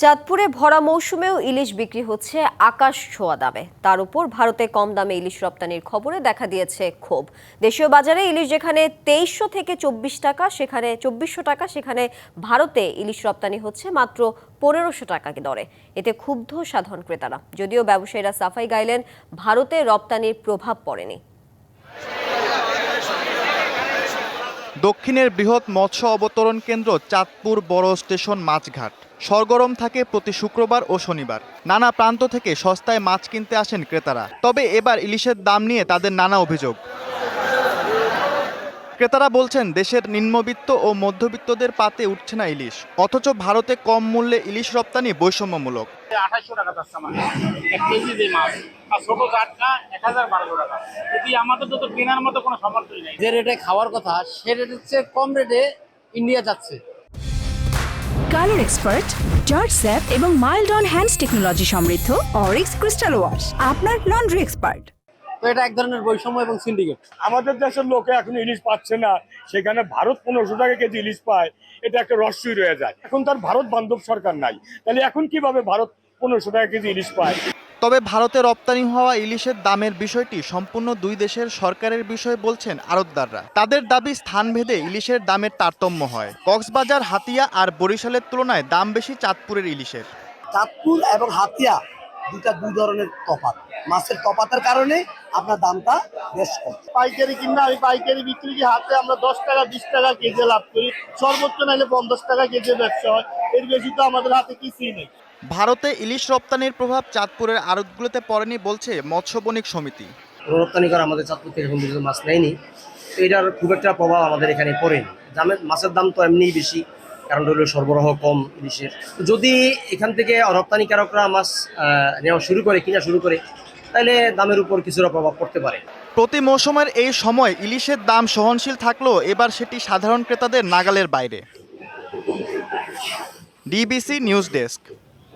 চাঁদপুরে ভরা মৌসুমেও ইলিশ বিক্রি হচ্ছে আকাশ ছোঁয়া দামে। তার উপর ভারতে কম দামে ইলিশ রপ্তানির খবরে দেখা দিয়েছে ক্ষোভ। দেশীয় বাজারে ইলিশ যেখানে তেইশশো থেকে চব্বিশ টাকা, সেখানে চব্বিশশো টাকা, সেখানে ভারতে ইলিশ রপ্তানি হচ্ছে মাত্র পনেরোশো টাকা দরে। এতে ক্ষুব্ধ সাধারণ ক্রেতারা। যদিও ব্যবসায়ীরা সাফাই গাইলেন, ভারতে রপ্তানির প্রভাব পড়েনি। দক্ষিণের বৃহৎ মৎস্য অবতরণ কেন্দ্র চাঁদপুর বড় স্টেশন মাছঘাট। সরগরম থাকে প্রতি শুক্রবার ও শনিবার। নানা প্রান্ত থেকে সস্তায় মাছ কিনতে আসেন ক্রেতারা। তবে এবার ইলিশের দাম নিয়ে তাদের নানা অভিযোগ। ক্রেতারা বলছেন দেশের নিম্নবিত্ত ও মধ্যবিত্তদের পাতে উঠছে না ইলিশ। অথচ ভারতে কম মূল্যে ইলিশ রপ্তানি বৈষম্যমূলক। আঠাশশো টাকা যাচ্ছে আমার। এক কেজি যে মাছ আর ছোটো জাটকা এক হাজার বারোশো টাকা। যদি আমাদের তো তো কেনার মতো কোনো সামর্থ্যই নেই। যে রেটে খাওয়ার কথা সে রেটের চেয়ে কম রেটে ইন্ডিয়া যাচ্ছে। কালার এক্সপার্ট জর্জ স্যাপ এবং মাইল্ড অন হ্যান্ডস টেকনোলজি সমৃদ্ধ অরিক্স ক্রিস্টাল ওয়াশ আপনার লন্ড্রি এক্সপার্ট। তো এটা এক ধরনের বৈষম্য এবং সিন্ডিকেট আমাদের দেশের লোকে এখন ইলিশ পাচ্ছে না। সেখানে ভারত পনেরোশো টাকা কেজি ইলিশ পায়। এটা একটা রস্যই রয়ে যায়। এখন তার ভারত বান্ধব সরকার নাই। তাহলে এখন কীভাবে ভারত পনেরোশো টাকা কেজি ইলিশ পায়? তবে ভারতে রপ্তানি হওয়া ইলিশের দামের বিষয়টি সম্পূর্ণ দুই দেশের সরকারের বিষয় বলছেন আড়তদাররা তাদের দাবি স্থানভেদে ইলিশের দামের তারতম্য হয়। কক্সবাজার হাতিয়া আর বরিশালের তুলনায় দাম বেশি চাঁদপুরের ইলিশের। চাঁদপুর এবং হাতিয়া দুটা দুই ধরনের তফাত। মাছের তফাতের কারণে আপনার দামটা বেশ কম। পাইকারি কিনা আমি পাইকারি বিক্রি কি হাতে আমরা দশ টাকা বিশ টাকা কেজি লাভ করি। সর্বোচ্চ নাইলে পঞ্চাশ টাকা কেজি ব্যবসা হয়। এর বেশি তো আমাদের হাতে কিছুই নেই। ভারতে ইলিশ রপ্তানির প্রভাব চাঁদপুরের আড়তগুলোতে পড়েনি বলছে মৎস্য বণিক সমিতি। রপ্তানি করা আমাদের চাঁদপুর থেকে এখন পর্যন্ত মাছ নেয়নি। এটার খুব একটা প্রভাব আমাদের এখানে পড়েনি। দামের মাছের দাম তো এমনিই বেশি। কারণ হলো সরবরাহ কম ইলিশের। যদি এখান থেকে রপ্তানিকারকরা মাছ নেওয়া শুরু করে, কিনা শুরু করে, তাহলে দামের উপর কিছুটা প্রভাব পড়তে পারে। প্রতি মৌসুমের এই সময় ইলিশের দাম সহনশীল থাকলেও এবার সেটি সাধারণ ক্রেতাদের নাগালের বাইরে। DBC news desk.